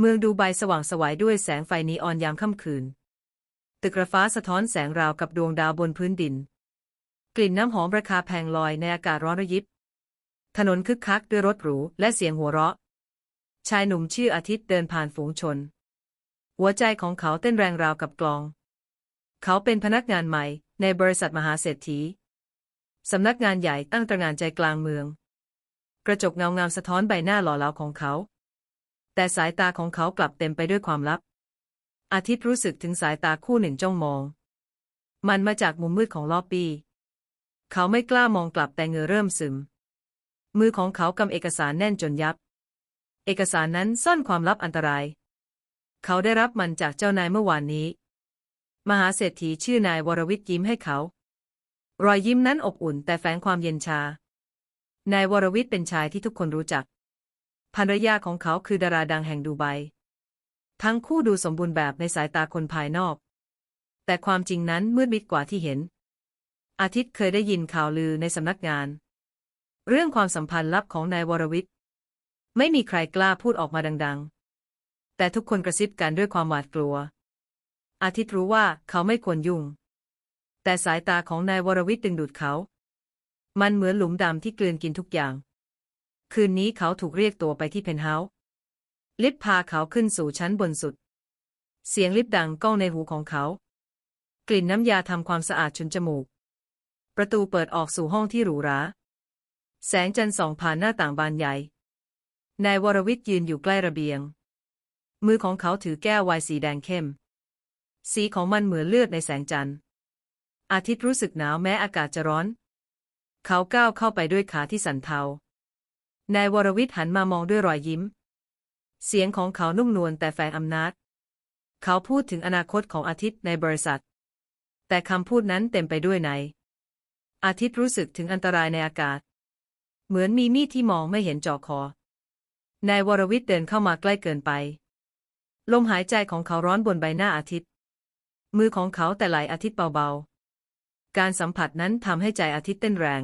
เมืองดูไบสว่างสวัยด้วยแสงไฟนีออนยามค่ำคืน ตึกระฟ้าสะท้อนแสงราวกับดวงดาวบนพื้นดิน กลิ่นน้ำหอมราคาแพงลอยในอากาศร้อนระยิบ ถนนคึกคักด้วยรถหรูและเสียงหัวเราะ ชายหนุ่มชื่ออาทิตย์เดินผ่านฝูงชน หัวใจของเขาเต้นแรงราวกับกลอง เขาเป็นพนักงานใหม่ในบริษัทมหาเศรษฐีสำนักงานใหญ่ตั้งตระงานใจกลางเมือง กระจกเงางามสะท้อนใบหน้าหล่อเหลาของเขา แต่สายตาของเขากลับเต็มไปด้วยความลับ อาทิตย์รู้สึกถึงสายตาคู่หนึ่งจ้องมอง มันมาจากมุมมืดของลอบบี้ เขาไม่กล้ามองกลับแต่เหงื่อเริ่มซึม มือของเขากำเอกสารแน่นจนยับ เอกสารนั้นซ่อนความลับอันตราย เขาได้รับมันจากเจ้านายเมื่อวานนี้ มหาเศรษฐีชื่อนายวรวิทย์ยิ้มให้เขา รอยยิ้มนั้นอบอุ่นแต่แฝงความเย็นชา นายวรวิทย์เป็นชายที่ทุกคนรู้จัก ภรรยาของเขาคือดาราดังแห่งดูไบ ทั้งคู่ดูสมบูรณ์แบบในสายตาคนภายนอก แต่ความจริงนั้นมืดมิดกว่าที่เห็น อาทิตย์เคยได้ยินข่าวลือในสำนักงาน เรื่องความสัมพันธ์ลับของนายวรวิทย์ ไม่มีใครกล้าพูดออกมาดัง ๆ แต่ทุกคนกระซิบกันด้วยความหวาดกลัว อาทิตย์รู้ว่าเขาไม่ควรยุ่ง แต่สายตาของนายวรวิทย์ดึงดูดเขา มันเหมือนหลุมดำที่กลืนกินทุกอย่าง คืนนี้เขาถูกเรียกตัวไปที่เพนท์เฮาส์ลิฟต์พาเขาขึ้นสู่ชั้นบนสุด เสียงลิฟต์ดังก้องในหูของเขา กลิ่นน้ำยาทำความสะอาดชุนจมูก ประตูเปิดออกสู่ห้องที่หรูหรา แสงจันทร์ส่องผ่านหน้าต่างบานใหญ่ นายวรวิทย์ยืนอยู่ใกล้ระเบียง มือของเขาถือแก้วไวน์สีแดงเข้ม สีของมันเหมือนเลือดในแสงจันทร์ อาทิตย์รู้สึกหนาวแม้อากาศจะร้อน เขาก้าวเข้าไปด้วยขาที่สั่นเทา นายวรวิทย์หันมามองด้วยรอยยิ้ม เสียงของเขานุ่มนวลแต่แฝงอำนาจ เขาพูดถึงอนาคตของอาทิตย์ในบริษัท แต่คำพูดนั้นเต็มไปด้วยใน อาทิตย์รู้สึกถึงอันตรายในอากาศ เหมือนมีมีดที่มองไม่เห็นจ่อคอ นายวรวิทย์เดินเข้ามาใกล้เกินไป ลมหายใจของเขาร้อนบนใบหน้าอาทิตย์ มือของเขาแต่ไหลอาทิตย์เบาๆ การสัมผัสนั้นทำให้ใจอาทิตย์เต้นแรง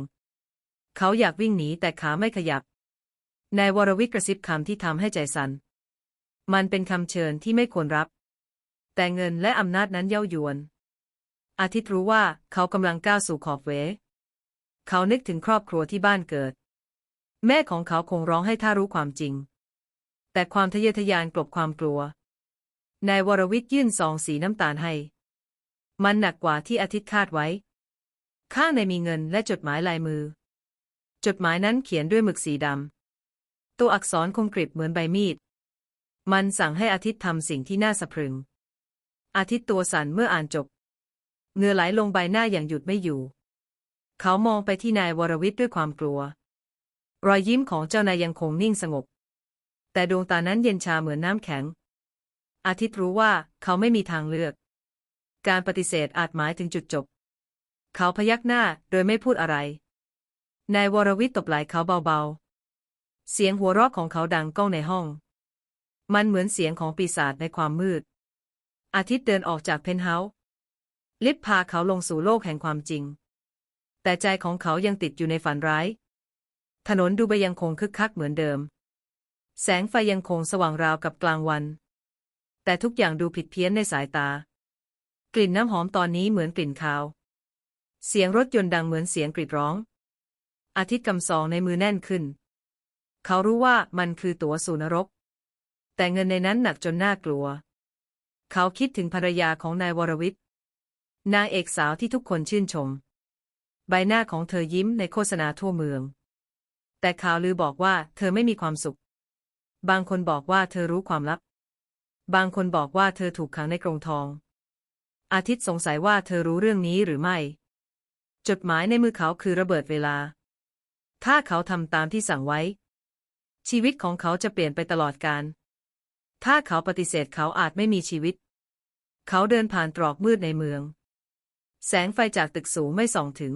เขาอยากวิ่งหนีแต่ขาไม่ขยับ นายวรวิทย์กระซิบคำที่ทำให้ใจสัน่น มันเป็นคำเชิญที่ไม่ควรรับ แต่เงินและอำนาจนั้นเย้ายวน อาทิตย์รู้ว่าเขากำลังก้าวสู่ขอบเว เขานึกถึงครอบครัวที่บ้านเกิด แม่ของเขาคงร้องให้ถ้ารู้ความจริง แต่ความทะเยอทะยานกลบความกลัว นายวรวิทย์ยื่นซองสีน้ำตาลให้ มันหนักกว่าที่อาทิตย์คาดไว้ ข้างในมีเงินและจดหมายลายมือ จดหมายนั้นเขียนด้วยหมึกสีดำ ตัวอักษรคมกริบเหมือนใบมีด มันสั่งให้อาทิตย์ทำสิ่งที่น่าสะพรึง อาทิตย์ตัวสั่นเมื่ออ่านจบเงื่อไหลลงใบหน้าอย่างหยุดไม่อยู่ เขามองไปที่นายวรวิทย์ด้วยความกลัว รอยยิ้มของเจ้านายยังคงนิ่งสงบ แต่ดวงตานั้นเย็นชาเหมือนน้ำแข็ง อาทิตย์รู้ว่าเขาไม่มีทางเลือก การปฏิเสธอาจหมายถึงจุดจบ เขาพยักหน้าโดยไม่พูดอะไร นายวรวิทย์ตบไหล่เขาเบาๆ เสียงหัวเราะของเขาดังก้องในห้อง มันเหมือนเสียงของปีศาจในความมืด อาทิตย์เดินออกจากเพนท์เฮาส์ลิฟต์พาเขาลงสู่โลกแห่งความจริง แต่ใจของเขายังติดอยู่ในฝันร้าย ถนนดูไปยังคงคึกคักเหมือนเดิม แสงไฟยังคงสว่างราวกับกลางวัน แต่ทุกอย่างดูผิดเพี้ยนในสายตา กลิ่นน้ำหอมตอนนี้เหมือนกลิ่นคาว เสียงรถยนต์ดังเหมือนเสียงกรีดร้อง อาทิตย์กำซองในมือแน่นขึ้น เขารู้ว่ามันคือตั๋วสู่นรก แต่เงินในนั้นหนักจนน่ากลัว เขาคิดถึงภรรยาของนายวรวิทย์นางเอกสาวที่ทุกคนชื่นชม ใบหน้าของเธอยิ้มในโฆษณาทั่วเมือง แต่ข่าวลือบอกว่าเธอไม่มีความสุข บางคนบอกว่าเธอรู้ความลับ บางคนบอกว่าเธอถูกขังในกรงทอง อาทิตย์สงสัยว่าเธอรู้เรื่องนี้หรือไม่ จดหมายในมือเขาคือระเบิดเวลา ถ้าเขาทำตามที่สั่งไว้ ชีวิตของเขาจะเปลี่ยนไปตลอดกาลถ้าเขาปฏิเสธเขาอาจไม่มีชีวิต เขาเดินผ่านตรอกมืดในเมือง แสงไฟจากตึกสูงไม่ส่องถึง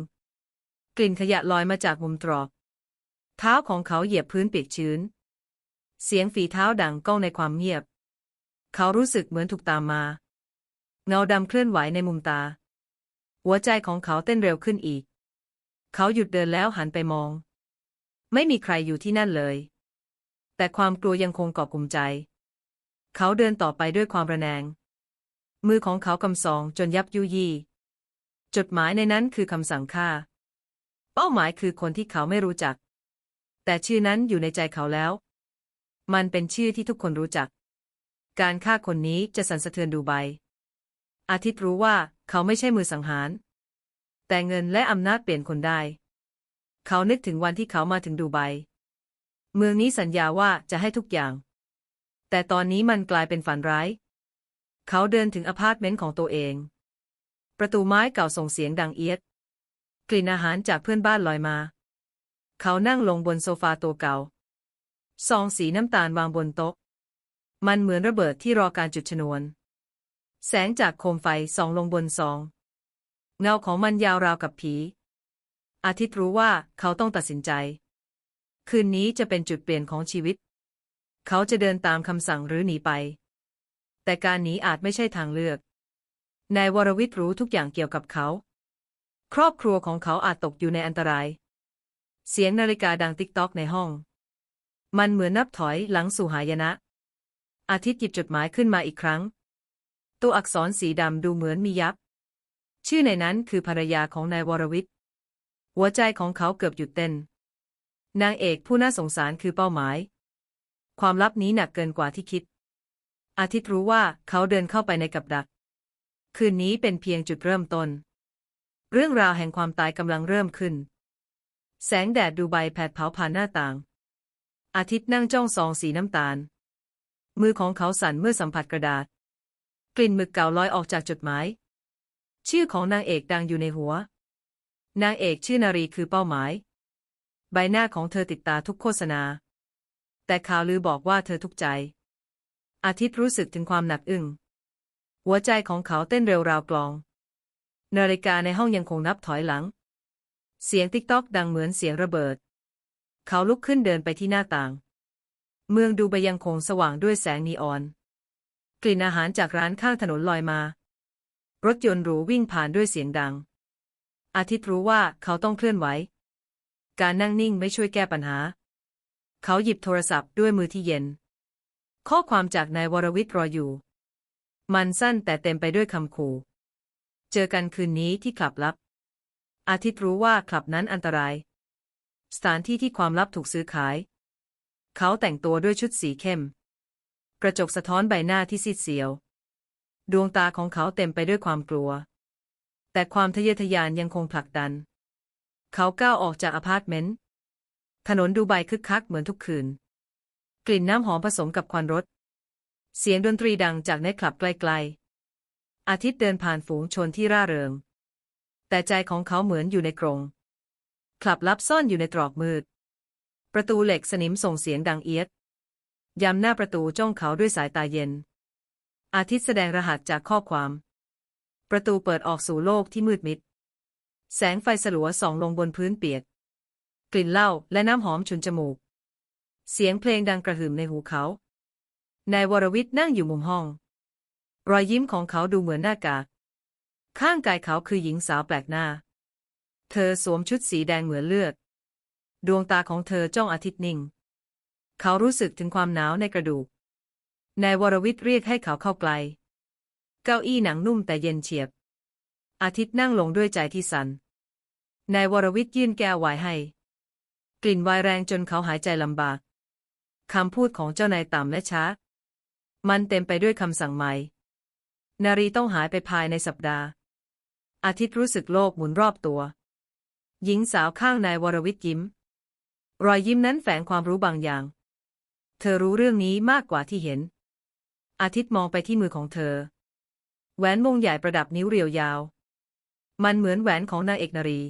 กลิ่นขยะลอยมาจากมุมตรอก เท้าของเขาเหยียบพื้นเปียกชื้น เสียงฝีเท้าดังก้องในความเงียบ เขารู้สึกเหมือนถูกตามมา เงาดำเคลื่อนไหวในมุมตา หัวใจของเขาเต้นเร็วขึ้นอีก เขาหยุดเดินแล้วหันไปมอง ไม่มีใครอยู่ที่นั่นเลย แต่ความกลัวยังคงเกาะกลุ่มใจ เขาเดินต่อไปด้วยความระแนง มือของเขากำซองจนยับยุยี่ จดหมายในนั้นคือคำสั่งฆ่า เป้าหมายคือคนที่เขาไม่รู้จัก แต่ชื่อนั้นอยู่ในใจเขาแล้ว มันเป็นชื่อที่ทุกคนรู้จัก การฆ่าคนนี้จะสั่นสะเทือนดูไบอาทิตย์รู้ว่าเขาไม่ใช่มือสังหาร แต่เงินและอำนาจเปลี่ยนคนได้ เขานึกถึงวันที่เขามาถึงดูไบ เมืองนี้สัญญาว่าจะให้ทุกอย่าง แต่ตอนนี้มันกลายเป็นฝันร้าย เขาเดินถึงอพาร์ตเมนต์ของตัวเอง ประตูไม้เก่าส่งเสียงดังเอียด กลิ่นอาหารจากเพื่อนบ้านลอยมา เขานั่งลงบนโซฟาตัวเก่า ซองสีน้ำตาลวางบนโต๊ะ มันเหมือนระเบิดที่รอการจุดชนวน แสงจากโคมไฟส่องลงบนซอง เงาของมันยาวราวกับผี อาทิตย์รู้ว่าเขาต้องตัดสินใจ คืนนี้จะเป็นจุดเปลี่ยนของชีวิต เขาจะเดินตามคำสั่งหรือหนีไป แต่การหนีอาจไม่ใช่ทางเลือก นายวรวิทย์รู้ทุกอย่างเกี่ยวกับเขา ครอบครัวของเขาอาจตกอยู่ในอันตราย เสียงนาฬิกาดังติ๊กต๊อกในห้อง มันเหมือนนับถอยหลังสู่หายนะ อาทิตย์หยิบจดหมายขึ้นมาอีกครั้ง ตัวอักษรสีดำดูเหมือนมียับ ชื่อในนั้นคือภรรยาของนายวรวิทย์หัวใจของเขาเกือบหยุดเต้น นางเอกผู้น่าสงสารคือเป้าหมาย ความลับนี้หนักเกินกว่าที่คิด อาทิตย์รู้ว่าเขาเดินเข้าไปในกับดัก คืนนี้เป็นเพียงจุดเริ่มต้น เรื่องราวแห่งความตายกำลังเริ่มขึ้น แสงแดดดูใบแผดเผาผ่านหน้าต่าง อาทิตย์นั่งจ้องซองสีน้ำตาล มือของเขาสั่นเมื่อสัมผัสกระดาษ กลิ่นหมึกเก่าลอยออกจากจดหมาย ชื่อของนางเอกดังอยู่ในหัว นางเอกชื่อนารีคือเป้าหมาย ใบหน้าของเธอติดตาทุกโฆษณา แต่ข่าวลือบอกว่าเธอทุกข์ใจ อาทิตย์รู้สึกถึงความหนักอึ้ง หัวใจของเขาเต้นเร็วราวกลอง นาฬิกาในห้องยังคงนับถอยหลัง เสียงติ๊กตอกดังเหมือนเสียงระเบิด เขาลุกขึ้นเดินไปที่หน้าต่าง เมืองดูไบยังคงสว่างด้วยแสงนีออน กลิ่นอาหารจากร้านข้างถนนลอยมา รถยนต์หรูวิ่งผ่านด้วยเสียงดัง อาทิตย์รู้ว่าเขาต้องเคลื่อนไหว การนั่งนิ่งไม่ช่วยแก้ปัญหา เขาหยิบโทรศัพท์ด้วยมือที่เย็น ข้อความจากนายวรวิทย์รออยู่ มันสั้นแต่เต็มไปด้วยคำขู่ เจอกันคืนนี้ที่คลับลับ อาทิตย์รู้ว่าคลับนั้นอันตราย สถานที่ที่ความลับถูกซื้อขาย เขาแต่งตัวด้วยชุดสีเข้ม กระจกสะท้อนใบหน้าที่ซีดเซียว ดวงตาของเขาเต็มไปด้วยความกลัว แต่ความทะเยอทะยานยังคงผลักดัน เขาก้าวออกจากอพาร์ตเมนต์ ถนนดูไบคึกคักเหมือนทุกคืน กลิ่นน้ำหอมผสมกับควันรถ เสียงดนตรีดังจากในคลับไกลๆ อาทิตย์เดินผ่านฝูงชนที่ร่าเริง แต่ใจของเขาเหมือนอยู่ในกรง คลับลับซ่อนอยู่ในตรอกมืด ประตูเหล็กสนิมส่งเสียงดังเอียดยามหน้าประตูจ้องเขาด้วยสายตาเย็น อาทิตย์แสดงรหัสจากข้อความ ประตูเปิดออกสู่โลกที่มืดมิด แสงไฟสลัวส่องลงบนพื้นเปียก กลิ่นเหล้าและน้ำหอมฉุนจมูก เสียงเพลงดังกระหึ่มในหูเขา นายวรวิทย์นั่งอยู่มุมห้อง รอยยิ้มของเขาดูเหมือนหน้ากาก ข้างกายเขาคือหญิงสาวแปลกหน้า เธอสวมชุดสีแดงเหมือนเลือด ดวงตาของเธอจ้องอาทิตย์นิ่ง เขารู้สึกถึงความหนาวในกระดูก นายวรวิทย์เรียกให้เขาเข้าใกล เก้าอี้หนังนุ่มแต่เย็นเฉียบ อาทิตย์นั่งลงด้วยใจที่สัน่นนายวรวิทย์ยื่นแก้วไวน์ให้ กลิ่นวน์แรงจนเขาหายใจลำบากคำพูดของเจ้านายต่ำและช้า มันเต็มไปด้วยคำสั่งใหม่ นารีต้องหายไปภายในสัปดาห์ อาทิตย์รู้สึกโลกหมุนรอบตัว หญิงสาวข้างนายวรวิทย์ยิ้ม รอยยิ้มนั้นแฝงความรู้บางอย่าง เธอรู้เรื่องนี้มากกว่าที่เห็น อาทิตย์มองไปที่มือของเธอ แหวนวงใหญ่ประดับนิ้วเรียวยาว มันเหมือนแหวนของนางเอกนารี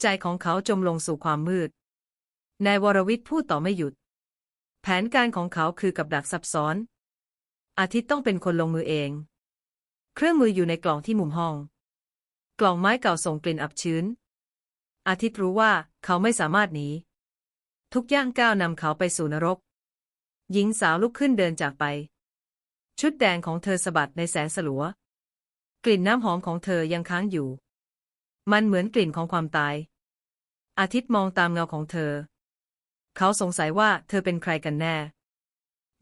ใจของเขาจมลงสู่ความมืด นายวรวิทย์พูดต่อไม่หยุด แผนการของเขาคือกับดักซับซ้อน อาทิตย์ต้องเป็นคนลงมือเอง เครื่องมืออยู่ในกล่องที่มุมห้อง กล่องไม้เก่าส่งกลิ่นอับชื้น อาทิตย์รู้ว่าเขาไม่สามารถหนี ทุกย่างก้าวนำเขาไปสู่นรก หญิงสาวลุกขึ้นเดินจากไป ชุดแดงของเธอสะบัดในแสงสลัว กลิ่นน้ำหอมของเธอยังค้างอยู่ มันเหมือนกลิ่นของความตาย อาทิตย์มองตามเงาของเธอ เขาสงสัยว่าเธอเป็นใครกันแน่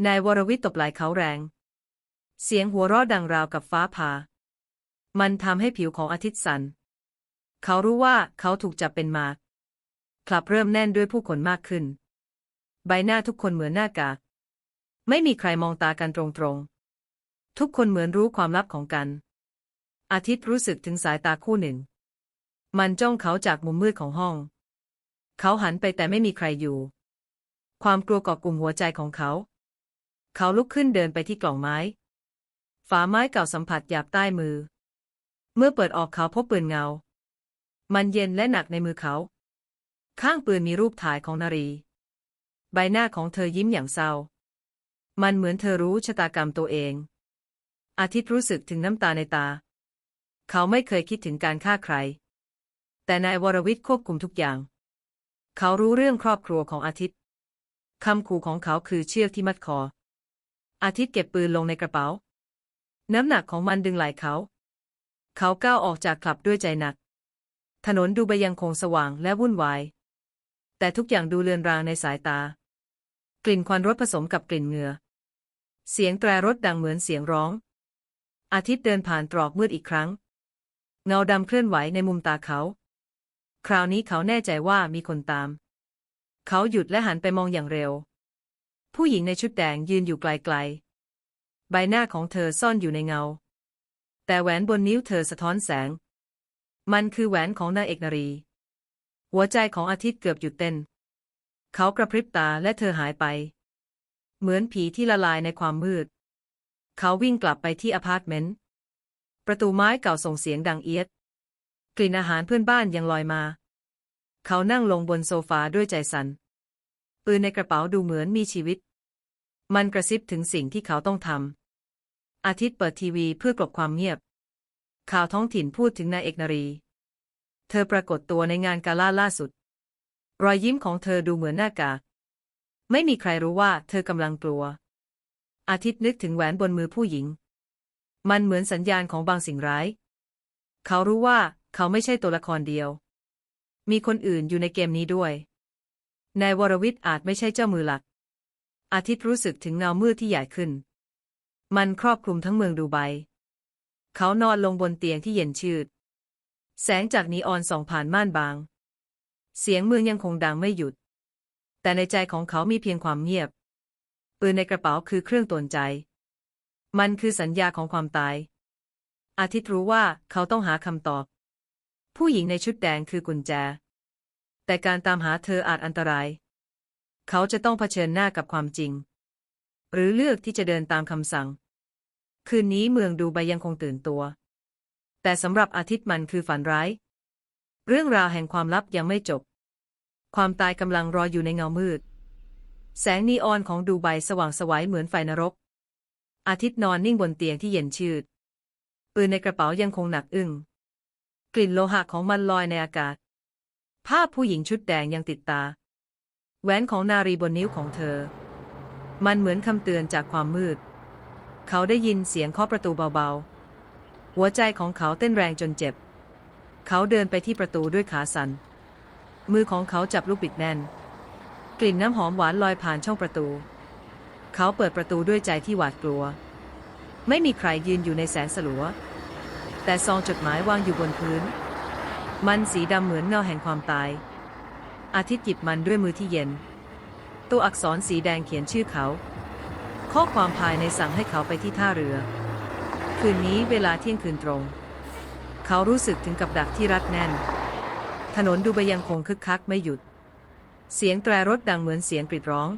นายวรวิทย์ตบไหล่เขาแรง เสียงหัวเราะดังราวกับฟ้าผ่า มันทำให้ผิวของอาทิตย์สั่น เขารู้ว่าเขาถูกจับเป็นมากคลับเริ่มแน่นด้วยผู้คนมากขึ้น ใบหน้าทุกคนเหมือนหน้ากาก ไม่มีใครมองตากันตรงๆ ทุกคนเหมือนรู้ความลับของกัน อาทิตย์รู้สึกถึงสายตาคู่หนึ่ง มันจ้องเขาจากมุมมืดของห้อง เขาหันไปแต่ไม่มีใครอยู่ ความกลัวก่อกลุ่มหัวใจของเขา เขาลุกขึ้นเดินไปที่กล่องไม้ ฝาไม้เก่าสัมผัสหยาบใต้มือ เมื่อเปิดออกเขาพบปืนเงา มันเย็นและหนักในมือเขา ข้างปืนมีรูปถ่ายของนารี ใบหน้าของเธอยิ้มอย่างเศร้า มันเหมือนเธอรู้ชะตากรรมตัวเอง อาทิตย์รู้สึกถึงน้ำตาในตา เขาไม่เคยคิดถึงการฆ่าใคร แต่นายวรวิทย์ควบคุมทุกอย่าง เขารู้เรื่องครอบครัวของอาทิตย์คำขู่ของเขาคือเชือกที่มัดคอ อาทิตย์เก็บปืนลงในกระเป๋า น้ำหนักของมันดึงไหล่เขา เขาก้าวออกจากคลับด้วยใจหนัก ถนนดูไปยังคงสว่างและวุ่นวาย แต่ทุกอย่างดูเลือนรางในสายตา กลิ่นควันรถผสมกับกลิ่นเหงื่อ เสียงแตรรถดังเหมือนเสียงร้อง อาทิตย์เดินผ่านตรอกมืดอีกครั้ง เงาดำเคลื่อนไหวในมุมตาเขา คราวนี้เขาแน่ใจว่ามีคนตาม เขาหยุดและหันไปมองอย่างเร็ว ผู้หญิงในชุดแดงยืนอยู่ไกลๆ ใบหน้าของเธอซ่อนอยู่ในเงา แต่แหวนบนนิ้วเธอสะท้อนแสง มันคือแหวนของนางเอกนารี หัวใจของอาทิตย์เกือบหยุดเต้น เขากระพริบตาและเธอหายไป เหมือนผีที่ละลายในความมืด เขาวิ่งกลับไปที่อพาร์ตเมนต์ ประตูไม้เก่าส่งเสียงดังเอียด กลิ่นอาหารเพื่อนบ้านยังลอยมา เขานั่งลงบนโซฟาด้วยใจสัน่นปืนในกระเป๋าดูเหมือนมีชีวิต มันกระซิบถึงสิ่งที่เขาต้องทำ อาทิตย์เปิดทีวีเพื่อกลบความเงียบ ข่าวท้องถิ่นพูดถึงนายเอกนารี เธอปรากฏตัวในงานกาล่าล่าสุด รอยยิ้มของเธอดูเหมือนหน้ากาก ไม่มีใครรู้ว่าเธอกำลังกลัว อาทิตย์นึกถึงแหวนบนมือผู้หญิง มันเหมือนสัญญาณของบางสิ่งร้าย เขารู้ว่าเขาไม่ใช่ตัวละครเดียว มีคนอื่นอยู่ในเกมนี้ด้วยนายวรวิทย์อาจไม่ใช่เจ้ามือหลัก อาทิตย์รู้สึกถึงเงามืดที่ใหญ่ขึ้น มันครอบคลุมทั้งเมืองดูไบ เขานอนลงบนเตียงที่เย็นชืด แสงจากนีออนส่องผ่านม่านบาง เสียงเมืองยังคงดังไม่หยุด แต่ในใจของเขามีเพียงความเงียบปืนในกระเป๋าคือเครื่องตนใจ มันคือสัญญาของความตาย อาทิตย์รู้ว่าเขาต้องหาคำตอบ ผู้หญิงในชุดแดงคือกุญแจ แต่การตามหาเธออาจอันตราย เขาจะต้องเผชิญหน้ากับความจริง หรือเลือกที่จะเดินตามคำสั่ง คืนนี้เมืองดูไบยังคงตื่นตัว แต่สำหรับอาทิตย์มันคือฝันร้าย เรื่องราวแห่งความลับยังไม่จบ ความตายกำลังรออยู่ในเงามืด แสงนีออนของดูไบสว่างสวัยเหมือนไฟนรก อาทิตย์นอนนิ่งบนเตียงที่เย็นชืด ปืนในกระเป๋ายังคงหนักอึ้ง กลิ่นโลหะของมันลอยในอากาศ ภาพผู้หญิงชุดแดงยังติดตา แหวนของนารีบนนิ้วของเธอ มันเหมือนคำเตือนจากความมืด เขาได้ยินเสียงเคาะประตูเบาๆ หัวใจของเขาเต้นแรงจนเจ็บ เขาเดินไปที่ประตูด้วยขาสัน่น มือของเขาจับลูกบิดแน่น กลิ่นน้ำหอมหวานลอยผ่านช่องประตู เขาเปิดประตูด้วยใจที่หวาดกลัว ไม่มีใครยืนอยู่ในแสงสลัว แต่ซองจดหมายวางอยู่บนพื้น มันสีดำเหมือนเงาแห่งความตาย อาทิตย์หยิบมันด้วยมือที่เย็น ตัวอักษรสีแดงเขียนชื่อเขา ข้อความภายในสั่งให้เขาไปที่ท่าเรือ คืนนี้เวลาเที่ยงคืนตรง เขารู้สึกถึงกับดักที่รัดแน่น ถนนดูไปยังคงคึกคักไม่หยุด เสียงแตรรถดังเหมือนเสียงกรีดร้อง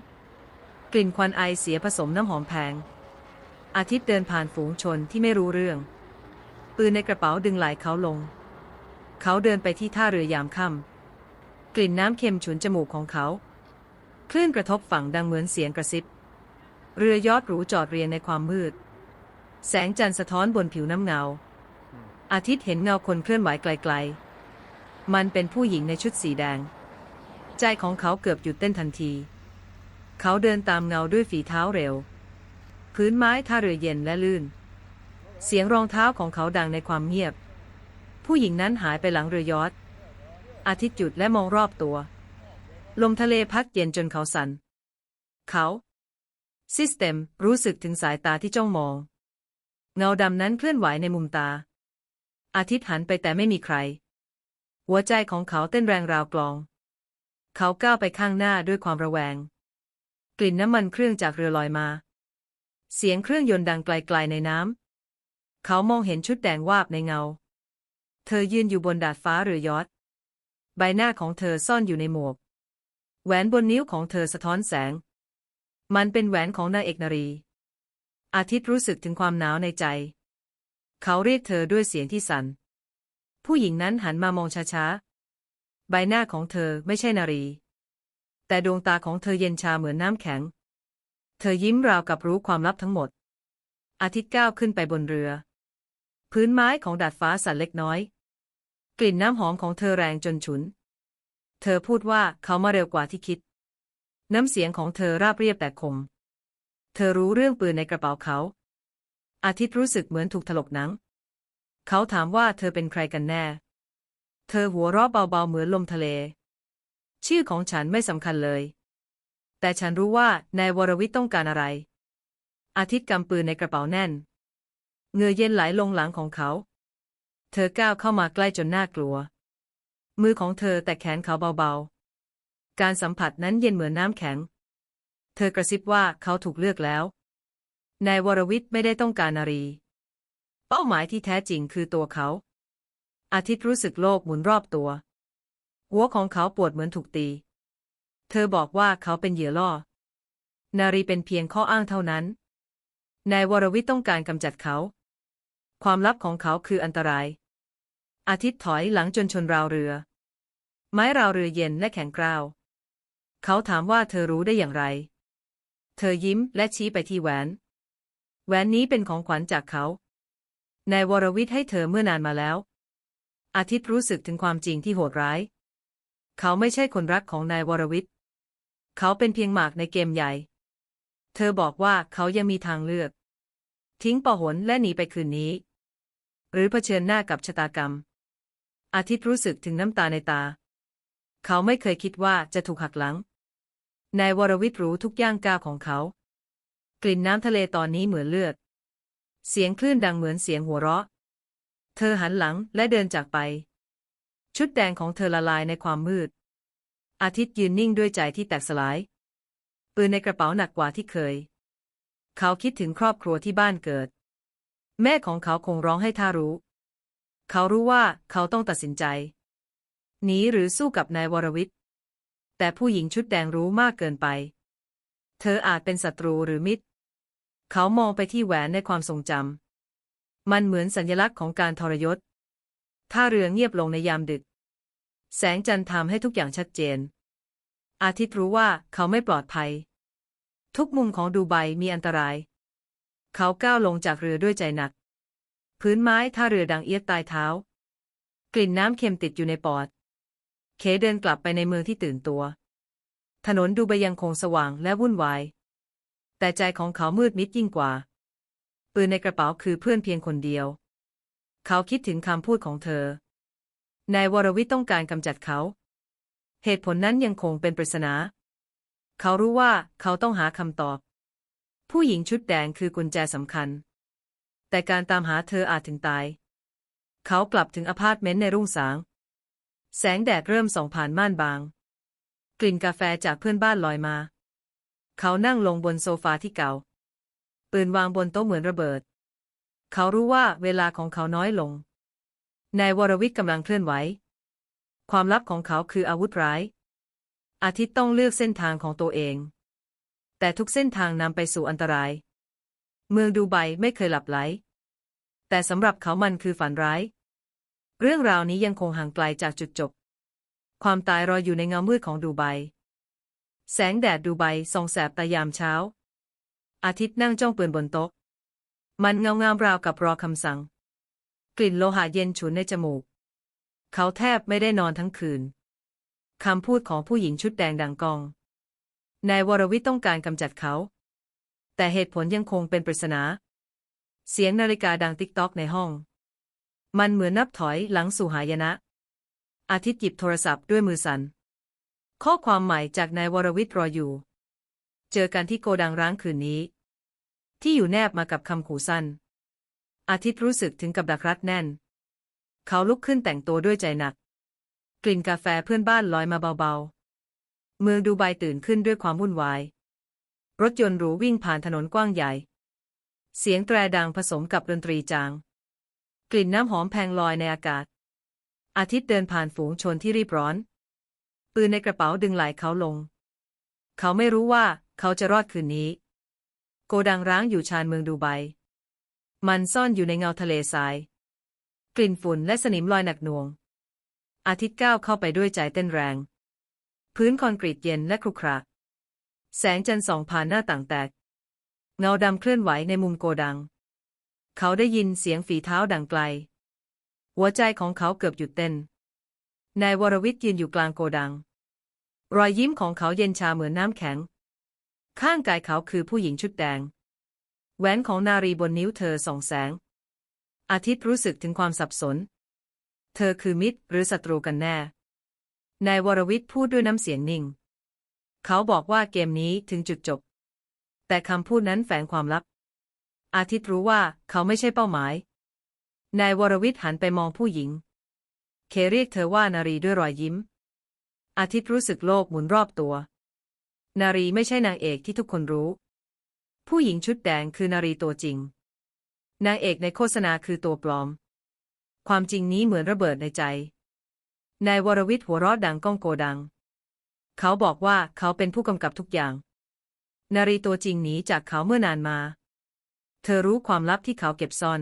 กลิ่นควันไอเสียผสมน้ำหอมแพง อาทิตย์เดินผ่านฝูงชนที่ไม่รู้เรื่อง ปืนในกระเป๋าดึงไหลเขาลง เขาเดินไปที่ท่าเรือยามค่ำกลิ่นน้ำเค็มฉุนจมูกของเขาคลื่นกระทบฝั่งดังเหมือนเสียงกระซิบ เรือยอดหรูจอดเรียงในความมืด แสงจันทร์สะท้อนบนผิวน้ำเงา อาทิตย์เห็นเงาคนเคลื่อนไหวไกลๆ มันเป็นผู้หญิงในชุดสีแดง ใจของเขาเกือบหยุดเต้นทันที เขาเดินตามเงาด้วยฝีเท้าเร็ว พื้นไม้ท่าเรือเย็นและลื่น เสียงรองเท้าของเขาดังในความเงียบ ผู้หญิงนั้นหายไปหลังเรือยอชต์อาทิตย์หยุดและมองรอบตัว ลมทะเลพัดเย็นจนเขาสัน่นเขาซิสเต็มรู้สึกถึงสายตาที่จ้องมอง เงาดำนั้นเคลื่อนไหวในมุมตา อาทิตย์หันไปแต่ไม่มีใคร หัวใจของเขาเต้นแรงราวกลอง เขาก้าวไปข้างหน้าด้วยความระแวง กลิ่นน้ำมันเครื่องจากเรือลอยมา เสียงเครื่องยนต์ดังไกลๆในน้ำ เขามองเห็นชุดแดงวาบในเงา เธอยืนอยู่บนดาดฟ้าเรือยอทใบหน้าของเธอซ่อนอยู่ในหมวก แหวนบนนิ้วของเธอสะท้อนแสง มันเป็นแหวนของนางเอกนารี อาทิตย์รู้สึกถึงความหนาวในใจ เขาเรียกเธอด้วยเสียงที่สั่น ผู้หญิงนั้นหันมามองช้าๆ ใบหน้าของเธอไม่ใช่นารี แต่ดวงตาของเธอเย็นชาเหมือนน้ำแข็ง เธอยิ้มราวกับรู้ความลับทั้งหมด อาทิตย์ก้าวขึ้นไปบนเรือ พื้นไม้ของดาดฟ้าสั่นเล็กน้อย กลิ่นน้ำหอมของเธอแรงจนฉุน เธอพูดว่าเขามาเร็วกว่าที่คิด น้ำเสียงของเธอราบเรียบแต่คม เธอรู้เรื่องปืนในกระเป๋าเขา อาทิตย์รู้สึกเหมือนถูกถลกหนัง เขาถามว่าเธอเป็นใครกันแน่ เธอหัวเราะเบาๆเหมือนลมทะเล ชื่อของฉันไม่สำคัญเลย แต่ฉันรู้ว่านายวรวิทย์ต้องการอะไร อาทิตย์กำปืนในกระเป๋าแน่นเงือเย็นไหลลงหลังของเขา เธอก้าวเข้ามาใกล้จนน่ากลัว มือของเธอแต่แขนเขาเบาๆ การสัมผัสนั้นเย็นเหมือนน้ำแข็ง เธอกระซิบว่าเขาถูกเลือกแล้ว นายวรวิทย์ไม่ได้ต้องการนารี เป้าหมายที่แท้จริงคือตัวเขา อาทิตย์รู้สึกโลกหมุนรอบตัว หัวของเขาปวดเหมือนถูกตี เธอบอกว่าเขาเป็นเหยื่อล่อ นารีเป็นเพียงข้ออ้างเท่านั้น นายวรวิทย์ต้องการกำจัดเขา ความลับของเขาคืออันตราย อาทิตย์ถอยหลังจนชนราวเรือ ไม้ราวเรือเย็นและแข็งกร้าว เขาถามว่าเธอรู้ได้อย่างไร เธอยิ้มและชี้ไปที่แหวน แหวนนี้เป็นของขวัญจากเขา นายวรวิทย์ให้เธอเมื่อนานมาแล้ว อาทิตย์รู้สึกถึงความจริงที่โหดร้าย เขาไม่ใช่คนรักของนายวรวิทย์ เขาเป็นเพียงหมากในเกมใหญ่ เธอบอกว่าเขายังมีทางเลือก ทิ้งปอหนและหนีไปคืนนี้ หรือเผชิญหน้ากับชะตากรรม อาทิตย์รู้สึกถึงน้ำตาในตา เขาไม่เคยคิดว่าจะถูกหักหลัง นายวรวิทย์รู้ทุกย่างก้าวของเขา กลิ่นน้ำทะเลตอนนี้เหมือนเลือด เสียงคลื่นดังเหมือนเสียงหัวเราะ เธอหันหลังและเดินจากไป ชุดแดงของเธอละลายในความมืด อาทิตย์ยืนนิ่งด้วยใจที่แตกสลาย ปืนในกระเป๋าหนักกว่าที่เคย เขาคิดถึงครอบครัวที่บ้านเกิด แม่ของเขาคงร้องให้ท่ารู้ เขารู้ว่าเขาต้องตัดสินใจ หนีหรือสู้กับนายวรวิทย์ แต่ผู้หญิงชุดแดงรู้มากเกินไป เธออาจเป็นศัตรูหรือมิตร เขามองไปที่แหวนในความทรงจำมันเหมือนสัญลักษณ์ของการทรยศ ท่าเรือเงียบลงในยามดึก แสงจันทร์ทำให้ทุกอย่างชัดเจน อาทิตย์รู้ว่าเขาไม่ปลอดภัย ทุกมุมของดูไบมีอันตราย เขาก้าวลงจากเรือด้วยใจหนัก พื้นไม้ท่าเรือดังเอียดตายเท้า กลิ่นน้ำเค็มติดอยู่ในปอด เคเดินกลับไปในเมืองที่ตื่นตัว ถนนดูไบยังคงสว่างและวุ่นวาย แต่ใจของเขามืดมิดยิ่งกว่า ปืนในกระเป๋าคือเพื่อนเพียงคนเดียว เขาคิดถึงคำพูดของเธอ นายวรวิทย์ต้องการกำจัดเขา เหตุผลนั้นยังคงเป็นปริศนา เขารู้ว่าเขาต้องหาคำตอบ ผู้หญิงชุดแดงคือกุญแจสำคัญ แต่การตามหาเธออาจถึงตาย เขากลับถึงอพาร์ตเมนต์ในรุ่งสาง แสงแดดเริ่มส่องผ่านม่านบาง กลิ่นกาแฟจากเพื่อนบ้านลอยมา เขานั่งลงบนโซฟาที่เก่า ปืนวางบนโต๊ะเหมือนระเบิด เขารู้ว่าเวลาของเขาน้อยลง นายวรวิทย์กำลังเคลื่อนไหว ความลับของเขาคืออาวุธร้าย อาทิตย์ต้องเลือกเส้นทางของตัวเอง แต่ทุกเส้นทางนำไปสู่อันตราย เมืองดูไบไม่เคยหลับไหล แต่สำหรับเขามันคือฝันร้าย เรื่องราวนี้ยังคงห่างไกลจากจุดจบ ความตายรออยู่ในเงามืดของดูไบ แสงแดดดูไบส่องแสบตายามเช้า อาทิตย์นั่งจ้องปืนบนโต๊ะ มันเงางามราวกับรอคำสั่ง กลิ่นโลหะเย็นฉุนในจมูก เขาแทบไม่ได้นอนทั้งคืน คำพูดของผู้หญิงชุดแดงดังกอง นายวรวิทย์ต้องการกำจัดเขา แต่เหตุผลยังคงเป็นปริศนา เสียงนาฬิกาดังติ๊กตอกในห้อง มันเหมือนนับถอยหลังสู่หายนะ อาทิตย์หยิบโทรศัพท์ด้วยมือสัน่น ข้อความใหม่จากนายวรวิทย์รออยู่ เจอกันที่โกดังร้างคืนนี้ ที่อยู่แนบมากับคำขู่สั้น อาทิตย์รู้สึกถึงกับดักรัดแน่น เขาลุกขึ้นแต่งตัวด้วยใจหนัก กลิ่นกาแฟเพื่อนบ้านลอยมาเบาๆ เมืองดูไบตื่นขึ้นด้วยความวุ่นวาย รถยนต์หรูวิ่งผ่านถนนกว้างใหญ่ เสียงแตรดังผสมกับดนตรีจาง กลิ่นน้ำหอมแพงลอยในอากาศ อาทิตย์เดินผ่านฝูงชนที่รีบร้อน ปืนในกระเป๋าดึงไหล่เขาลง เขาไม่รู้ว่าเขาจะรอดคืนนี้ โกดังร้างอยู่ชานเมืองดูไบ มันซ่อนอยู่ในเงาทะเลทราย กลิ่นฝุ่นและสนิมลอยหนักหน่วง อาทิตย์ก้าวเข้าไปด้วยใจเต้นแรง พื้นคอนกรีตเย็นและครุขระแสงจันทร์ส่องผ่านหน้าต่างแตก เงาดำเคลื่อนไหวในมุมโกดัง เขาได้ยินเสียงฝีเท้าดังไกล หัวใจของเขาเกือบหยุดเต้น นายวรวิทย์ยืนอยู่กลางโกดัง รอยยิ้มของเขาเย็นชาเหมือนน้ำแข็ง ข้างกายเขาคือผู้หญิงชุดแดง แหวนของนารีบนนิ้วเธอส่องแสง อาทิตย์รู้สึกถึงความสับสน เธอคือมิตรหรือศัตรูกันแน่ นายวรวิทย์พูดด้วยน้ำเสียงนิ่ง เขาบอกว่าเกมนี้ถึงจุดจบ แต่คำพูดนั้นแฝงความลับ อาทิตย์รู้ว่าเขาไม่ใช่เป้าหมาย นายวรวิทย์หันไปมองผู้หญิง เคเรียกเธอว่านารีด้วยรอยยิ้ม อาทิตย์รู้สึกโลกหมุนรอบตัว นารีไม่ใช่นางเอกที่ทุกคนรู้ ผู้หญิงชุดแดงคือนารีตัวจริง นางเอกในโฆษณาคือตัวปลอม ความจริงนี้เหมือนระเบิดในใจ นายวรวิทย์หัวเราะดังก้องโกดัง เขาบอกว่าเขาเป็นผู้กำกับทุกอย่าง นารีตัวจริงหนีจากเขาเมื่อนานมา เธอรู้ความลับที่เขาเก็บซ่อน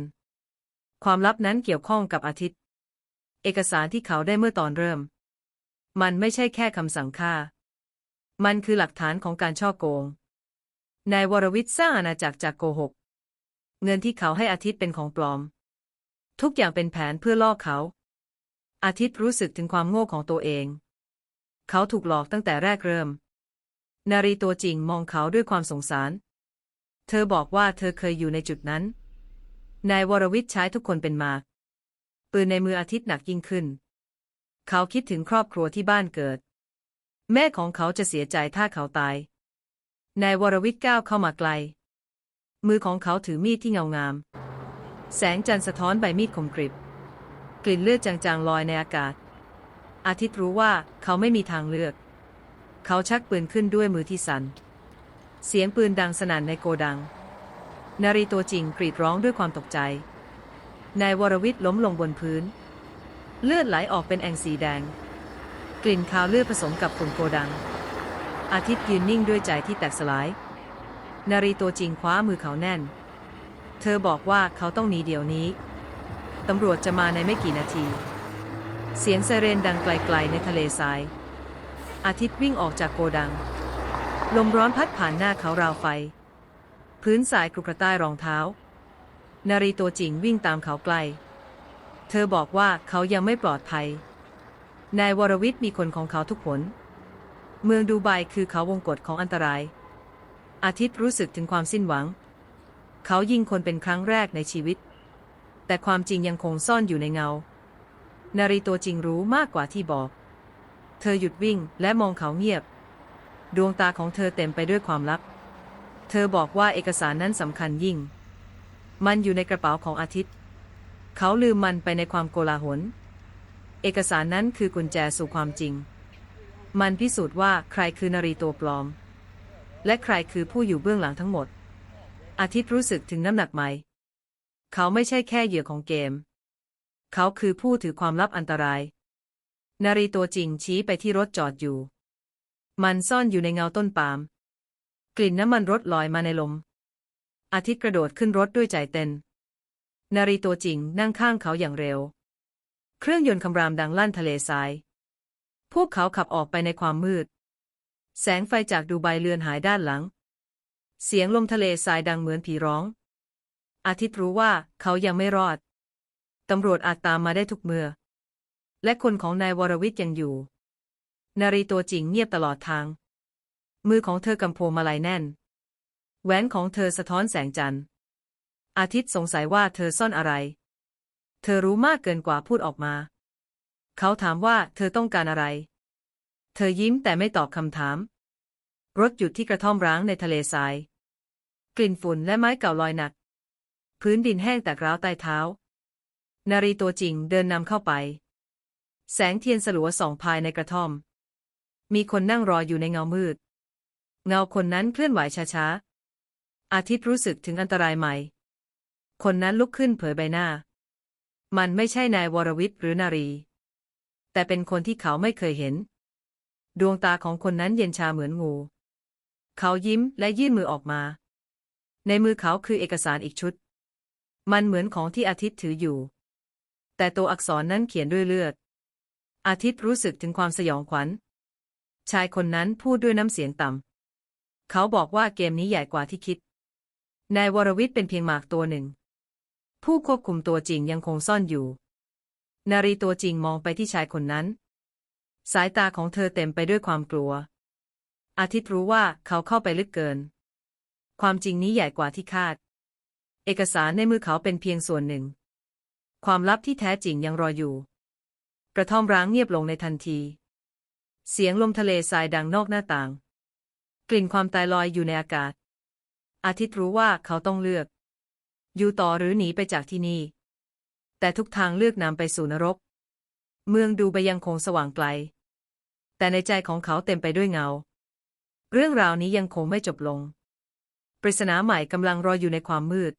ความลับนั้นเกี่ยวข้องกับอาทิตย์ เอกสารที่เขาได้เมื่อตอนเริ่ม มันไม่ใช่แค่คำสั่งฆ่า มันคือหลักฐานของการช่อโกง นายวรวิทย์สร้างอาณาจักรจากโกหก เงินที่เขาให้อาทิตย์เป็นของปลอม ทุกอย่างเป็นแผนเพื่อล่อเขา อาทิตย์รู้สึกถึงความโง่ของตัวเอง เขาถูกหลอกตั้งแต่แรกเริ่ม นารีตัวจริงมองเขาด้วยความสงสาร เธอบอกว่าเธอเคยอยู่ในจุดนั้น นายวรวิทย์ใช้ทุกคนเป็นมากปืนในมืออาทิตย์หนักยิ่งขึ้น เขาคิดถึงครอบครัวที่บ้านเกิด แม่ของเขาจะเสียใจถ้าเขาตาย นายวรวิทย์ก้าวเข้ามาไกล มือของเขาถือมีดที่เงางาม แสงจันทร์สะท้อนใบมีดคมกริบ กลิ่นเลือดจางๆลอยในอากาศ อาทิตย์รู้ว่าเขาไม่มีทางเลือก เขาชักปืนขึ้นด้วยมือที่สัน่น เสียงปืนดังสนั่นในโกดัง นารีตัวจริงกรีดร้องด้วยความตกใจ นายวรวิทย์ล้มลงบนพื้น เลือดไหลออกเป็นแอ่งสีแดง กลิ่นคาวเลือดผสมกับฝุ่นโกดัง อาทิตย์ยืนนิ่งด้วยใจที่แตกสลาย นารีตัวจริงคว้ามือเขาแน่น เธอบอกว่าเขาต้องหนีเดี๋ยวนี้ ตำรวจจะมาในไม่กี่นาที เสียงไซเรนดังไกลๆในทะเลทราย อาทิตย์วิ่งออกจากโกดัง ลมร้อนพัดผ่านหน้าเขาราวไฟ พื้นสายกรุกระใต้รองเท้า นารีตัวจริงวิ่งตามเขาใกล เธอบอกว่าเขายังไม่ปลอดภัย นายวรวิทย์มีคนของเขาทุกผล เมืองดูไบคือเขาวงกฏของอันตราย อาทิตย์รู้สึกถึงความสิ้นหวัง เขายิงคนเป็นครั้งแรกในชีวิต แต่ความจริงยังคงซ่อนอยู่ในเงา นารีตัวจริงรู้มากกว่าที่บอก เธอหยุดวิ่งและมองเขาเงียบ ดวงตาของเธอเต็มไปด้วยความลับ เธอบอกว่าเอกสารนั้นสำคัญยิ่ง มันอยู่ในกระเป๋าของอาทิตย์ เขาลืมมันไปในความโกลาหล เอกสารนั้นคือกุญแจสู่ความจริง มันพิสูจน์ว่าใครคือนารีตัวปลอม และใครคือผู้อยู่เบื้องหลังทั้งหมด อาทิตย์รู้สึกถึงน้ำหนักไหม เขาไม่ใช่แค่เหยื่อของเกม เขาคือผู้ถือความลับอันตราย นารีตัวจริงชี้ไปที่รถจอดอยู่ มันซ่อนอยู่ในเงาต้นปาล์ม กลิ่นน้ำมันรถลอยมาในลม อาทิตย์กระโดดขึ้นรถด้วยใจเต้นนารีตัวจริงนั่งข้างเขาอย่างเร็ว เครื่องยนต์คำรามดังลั่นทะเลทราย พวกเขาขับออกไปในความมืด แสงไฟจากดูไบเลือนหายด้านหลัง เสียงลมทะเลทรายดังเหมือนผีร้อง อาทิตย์รู้ว่าเขายังไม่รอด ตำรวจอาจตามมาได้ทุกเมื่อ และคนของนายวรวิทย์ยังอยู่ นารีตัวจริงเงียบตลอดทาง มือของเธอกำโพมาลัยแน่น แหวนของเธอสะท้อนแสงจันทร์ อาทิตย์สงสัยว่าเธอซ่อนอะไร อรู้มากเกินกว่าพูดออกมา เขาถามว่าเธอต้องการอะไร เธอยิ้มแต่ไม่ตอบคำถาม รถหยุดที่กระท่อมร้างในทะเลทราย กลิ่นฝุ่นและไม้เก่าลอยหนัก พื้นดินแห้งแตกร้าวใต้เท้า นารีตัวจริงเดินนำเข้าไป แสงเทียนสลัวส่องภายในกระท่อม มีคนนั่งรออยู่ในเงามืด เงาคนนั้นเคลื่อนไหวช้าๆอาทิตย์รู้สึกถึงอันตรายใหม่ คนนั้นลุกขึ้นเผยใบหน้า มันไม่ใช่นายวรวิทย์หรือนารี แต่เป็นคนที่เขาไม่เคยเห็น ดวงตาของคนนั้นเย็นชาเหมือนงู เขายิ้มและยื่นมือออกมา ในมือเขาคือเอกสารอีกชุด มันเหมือนของที่อาทิตย์ถืออยู่ แต่ตัวอักษรนั้นเขียนด้วยเลือด อาทิตย์รู้สึกถึงความสยองขวัญ ชายคนนั้นพูดด้วยน้ำเสียงต่ำ เขาบอกว่าเกมนี้ใหญ่กว่าที่คิด นายวรวิทย์เป็นเพียงหมากตัวหนึ่ง ผู้ควบคุมตัวจริงยังคงซ่อนอยู่ นารีตัวจริงมองไปที่ชายคนนั้น สายตาของเธอเต็มไปด้วยความกลัว อาทิตย์รู้ว่าเขาเข้าไปลึกเกิน ความจริงนี้ใหญ่กว่าที่คาด เอกสารในมือเขาเป็นเพียงส่วนหนึ่ง ความลับที่แท้จริงยังรออยู่ กระท่อมร้างเงียบลงในทันที เสียงลมทะเลทรายดังนอกหน้าต่าง กลิ่นความตายลอยอยู่ในอากาศ อาทิตย์รู้ว่าเขาต้องเลือก อยู่ต่อหรือหนีไปจากที่นี่ แต่ทุกทางเลือกนำไปสู่นรก เมืองดูไปยังคงสว่างไกล แต่ในใจของเขาเต็มไปด้วยเงา เรื่องราวนี้ยังคงไม่จบลง ปริศนาใหม่กำลังรออยู่ในความมืด